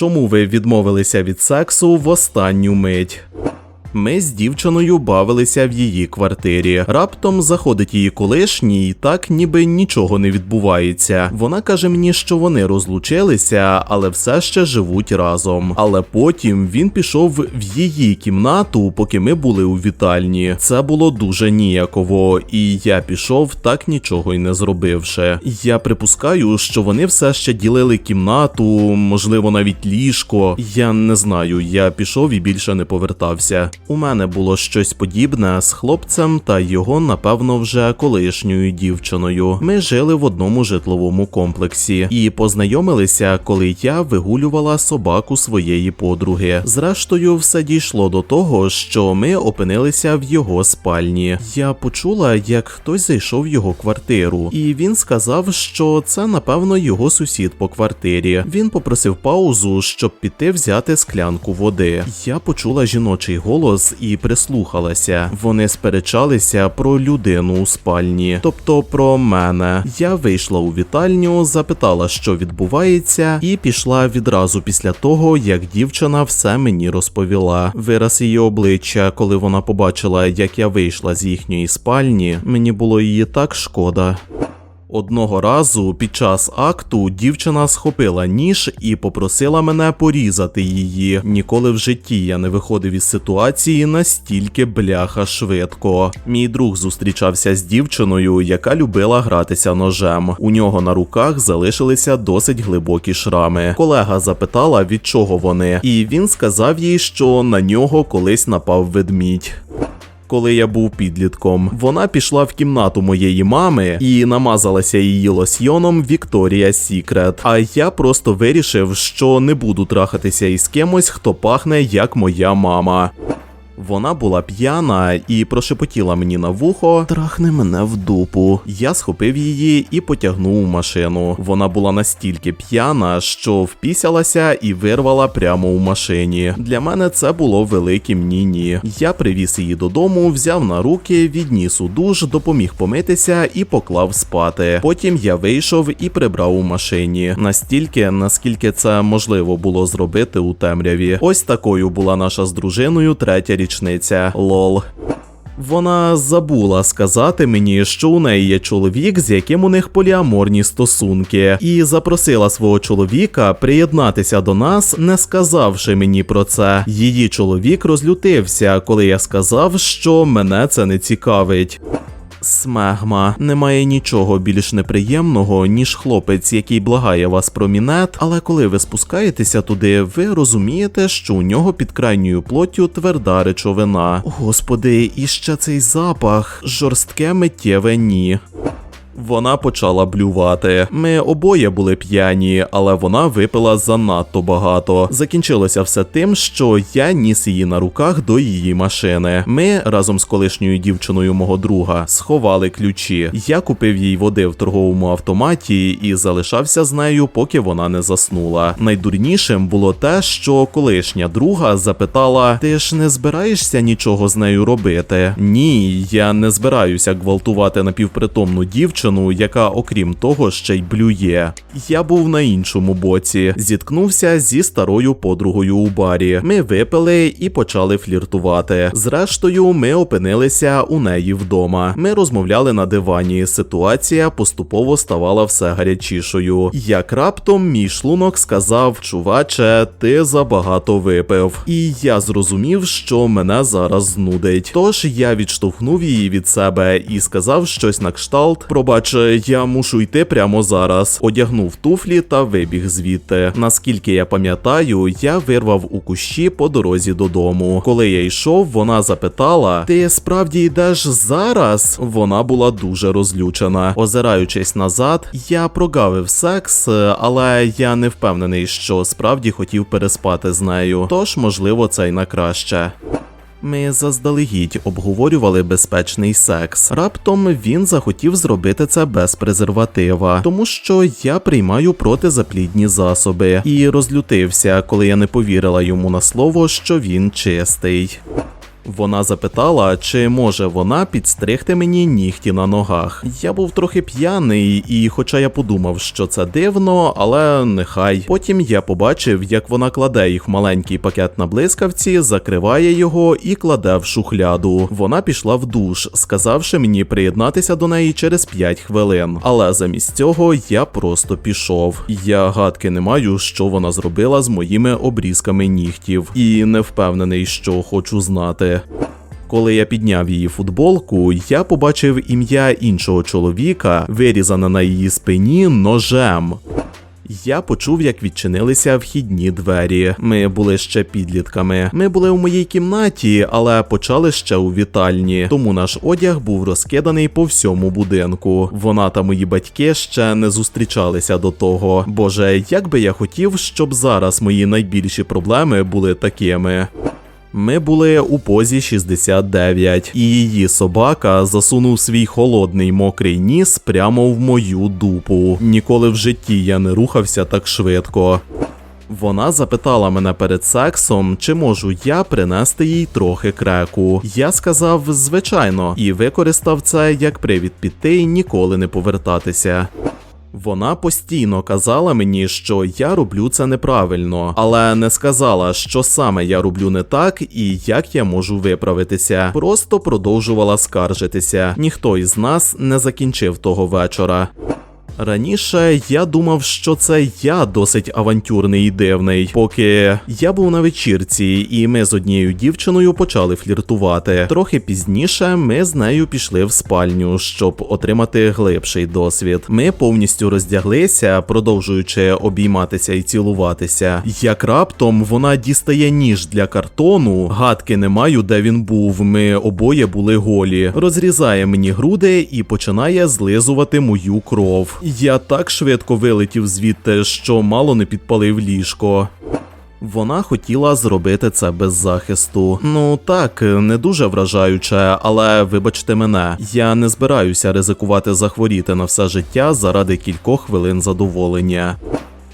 чому ви відмовилися від сексу в останню мить? Ми з дівчиною бавилися в її квартирі. Раптом заходить її колишній, і так ніби нічого не відбувається. Вона каже мені, що вони розлучилися, але все ще живуть разом. Але потім він пішов в її кімнату, поки ми були у вітальні. Це було дуже ніяково, і я пішов, так нічого й не зробивши. Я припускаю, що вони все ще ділили кімнату, можливо, навіть ліжко. Я не знаю. Я пішов і більше не повертався. У мене було щось подібне з хлопцем та його, напевно, вже колишньою дівчиною. Ми жили в одному житловому комплексі і познайомилися, коли я вигулювала собаку своєї подруги. Зрештою, все дійшло до того, що ми опинилися в його спальні. Я почула, як хтось зайшов в його квартиру, і він сказав, що це напевно його сусід по квартирі. Він попросив паузу, щоб піти взяти склянку води. Я почула жіночий голос і прислухалася. Вони сперечалися про людину у спальні, тобто про мене. Я вийшла у вітальню, запитала, що відбувається, і пішла відразу після того, як дівчина все мені розповіла. Вираз її обличчя, коли вона побачила, як я вийшла з їхньої спальні, мені було її так шкода. Одного разу під час акту дівчина схопила ніж і попросила мене порізати її. Ніколи в житті я не виходив із ситуації настільки бляха швидко. Мій друг зустрічався з дівчиною, яка любила гратися ножем. У нього на руках залишилися досить глибокі шрами. Колега запитала, від чого вони, і він сказав їй, що на нього колись напав ведмідь коли я був підлітком. Вона пішла в кімнату моєї мами і намазалася її лосьйоном Вікторія Сікрет. А я просто вирішив, що не буду трахатися із кимось, хто пахне як моя мама. Вона була п'яна і прошепотіла мені на вухо Трахни мене в дупу. Я схопив її і потягнув у машину. Вона була настільки п'яна, що впісялася і вирвала прямо у машині. Для мене це було великим ні-ні. Я привіз її додому, взяв на руки, відніс у душ, допоміг помитися і поклав спати. Потім я вийшов і прибрав у машині. Настільки, наскільки це можливо було зробити у темряві. Ось такою була наша з дружиною третя річниця. Лол. Вона забула сказати мені, що у неї є чоловік, з яким у них поліаморні стосунки, і запросила свого чоловіка приєднатися до нас, не сказавши мені про це. Її чоловік розлютився, коли я сказав, що мене це не цікавить. Смегма немає нічого більш неприємного, ніж хлопець, який благає вас про мінет, але коли ви спускаєтеся туди, ви розумієте, що у нього під крайньою плоттю тверда речовина. Господи, і ще цей запах, жорстке миттєве ні. Вона почала блювати. Ми обоє були п'яні, але вона випила занадто багато. Закінчилося все тим, що я ніс її на руках до її машини. Ми разом з колишньою дівчиною мого друга сховали ключі. Я купив їй води в торговому автоматі і залишався з нею, поки вона не заснула. Найдурнішим було те, що колишня друга запитала: Ти ж не збираєшся нічого з нею робити? Ні, я не збираюся гвалтувати напівпритомну дівчину яка, окрім того, ще й блює. Я був на іншому боці, зіткнувся зі старою подругою у барі. Ми випили і почали фліртувати. Зрештою, ми опинилися у неї вдома. Ми розмовляли на дивані. Ситуація поступово ставала все гарячішою. Як раптом мій шлунок сказав: Чуваче, ти забагато випив. І я зрозумів, що мене зараз знудить. Тож я відштовхнув її від себе і сказав щось на кшталт. Пробач. Пробач, я мушу йти прямо зараз. Одягнув туфлі та вибіг звідти. Наскільки я пам'ятаю, я вирвав у кущі по дорозі додому. Коли я йшов, вона запитала: Ти справді йдеш зараз? Вона була дуже розлючена. Озираючись назад, я прогавив секс, але я не впевнений, що справді хотів переспати з нею. Тож, можливо, це й на краще. Ми заздалегідь обговорювали безпечний секс. Раптом він захотів зробити це без презерватива, тому що я приймаю протизаплідні засоби і розлютився, коли я не повірила йому на слово, що він чистий. Вона запитала, чи може вона підстригти мені нігті на ногах. Я був трохи п'яний, і хоча я подумав, що це дивно, але нехай. Потім я побачив, як вона кладе їх в маленький пакет на блискавці, закриває його і кладе в шухляду. Вона пішла в душ, сказавши мені приєднатися до неї через 5 хвилин. Але замість цього я просто пішов. Я гадки не маю, що вона зробила з моїми обрізками нігтів, і не впевнений, що хочу знати. Коли я підняв її футболку, я побачив ім'я іншого чоловіка, вирізане на її спині ножем. Я почув, як відчинилися вхідні двері. Ми були ще підлітками. Ми були у моїй кімнаті, але почали ще у вітальні. Тому наш одяг був розкиданий по всьому будинку. Вона та мої батьки ще не зустрічалися до того. Боже, як би я хотів, щоб зараз мої найбільші проблеми були такими. Ми були у позі 69, і її собака засунув свій холодний мокрий ніс прямо в мою дупу. Ніколи в житті я не рухався так швидко. Вона запитала мене перед сексом, чи можу я принести їй трохи креку. Я сказав звичайно, і використав це як привід піти і ніколи не повертатися. Вона постійно казала мені, що я роблю це неправильно, але не сказала, що саме я роблю не так і як я можу виправитися. Просто продовжувала скаржитися. Ніхто із нас не закінчив того вечора. Раніше я думав, що це я досить авантюрний і дивний, поки я був на вечірці, і ми з однією дівчиною почали фліртувати. Трохи пізніше ми з нею пішли в спальню, щоб отримати глибший досвід. Ми повністю роздяглися, продовжуючи обійматися і цілуватися. Як раптом вона дістає ніж для картону, гадки не маю, де він був. Ми обоє були голі. Розрізає мені груди і починає злизувати мою кров. Я так швидко вилетів звідти, що мало не підпалив ліжко. Вона хотіла зробити це без захисту. Ну так, не дуже вражаюче, але вибачте мене, я не збираюся ризикувати захворіти на все життя заради кількох хвилин задоволення.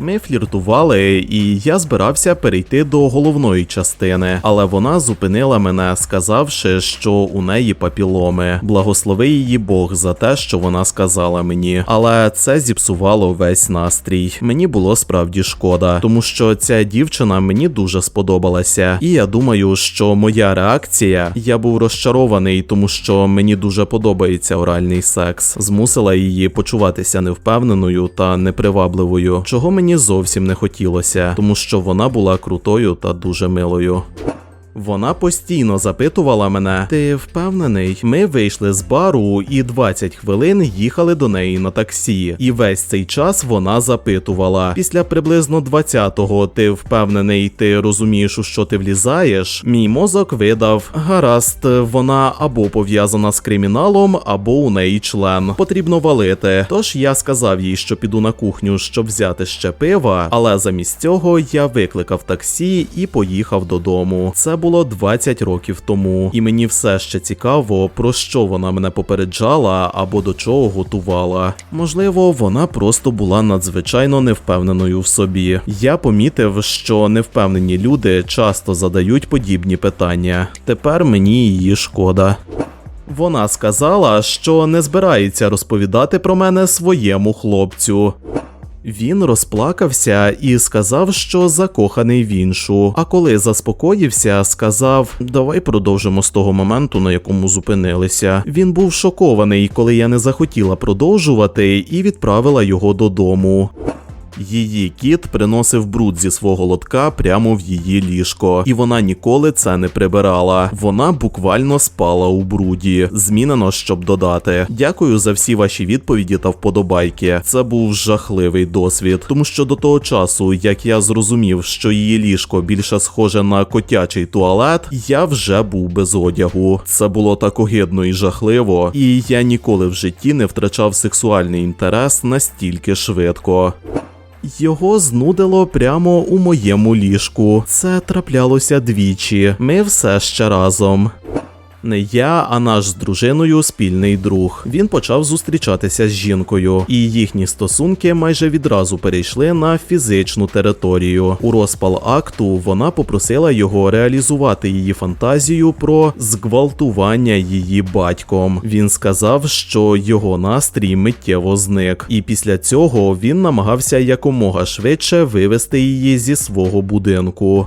Ми фліртували, і я збирався перейти до головної частини, але вона зупинила мене, сказавши, що у неї папіломи. Благослови її Бог за те, що вона сказала мені. Але це зіпсувало весь настрій. Мені було справді шкода, тому що ця дівчина мені дуже сподобалася. І я думаю, що моя реакція я був розчарований, тому що мені дуже подобається оральний секс, змусила її почуватися невпевненою та непривабливою, чого мені зовсім не хотілося, тому що вона була крутою та дуже милою. Вона постійно запитувала мене: Ти впевнений? Ми вийшли з бару і 20 хвилин їхали до неї на таксі. І весь цей час вона запитувала: після приблизно 20-го ти впевнений, ти розумієш, у що ти влізаєш? Мій мозок видав: гаразд, вона або пов'язана з криміналом, або у неї член. Потрібно валити. Тож я сказав їй, що піду на кухню, щоб взяти ще пива, але замість цього я викликав таксі і поїхав додому. Це було 20 років тому, і мені все ще цікаво, про що вона мене попереджала або до чого готувала. Можливо, вона просто була надзвичайно невпевненою в собі. Я помітив, що невпевнені люди часто задають подібні питання. Тепер мені її шкода. Вона сказала, що не збирається розповідати про мене своєму хлопцю. Він розплакався і сказав, що закоханий в іншу. А коли заспокоївся, сказав: Давай продовжимо з того моменту, на якому зупинилися. Він був шокований, коли я не захотіла продовжувати, і відправила його додому. Її кіт приносив бруд зі свого лотка прямо в її ліжко, і вона ніколи це не прибирала. Вона буквально спала у бруді. Змінено, щоб додати. Дякую за всі ваші відповіді та вподобайки. Це був жахливий досвід, тому що до того часу, як я зрозумів, що її ліжко більше схоже на котячий туалет, я вже був без одягу. Це було так огидно і жахливо, і я ніколи в житті не втрачав сексуальний інтерес настільки швидко. Його знудило прямо у моєму ліжку. Це траплялося двічі. Ми все ще разом. Не я, а наш з дружиною спільний друг. Він почав зустрічатися з жінкою, і їхні стосунки майже відразу перейшли на фізичну територію. У розпал акту вона попросила його реалізувати її фантазію про зґвалтування її батьком. Він сказав, що його настрій миттєво зник, і після цього він намагався якомога швидше вивести її зі свого будинку.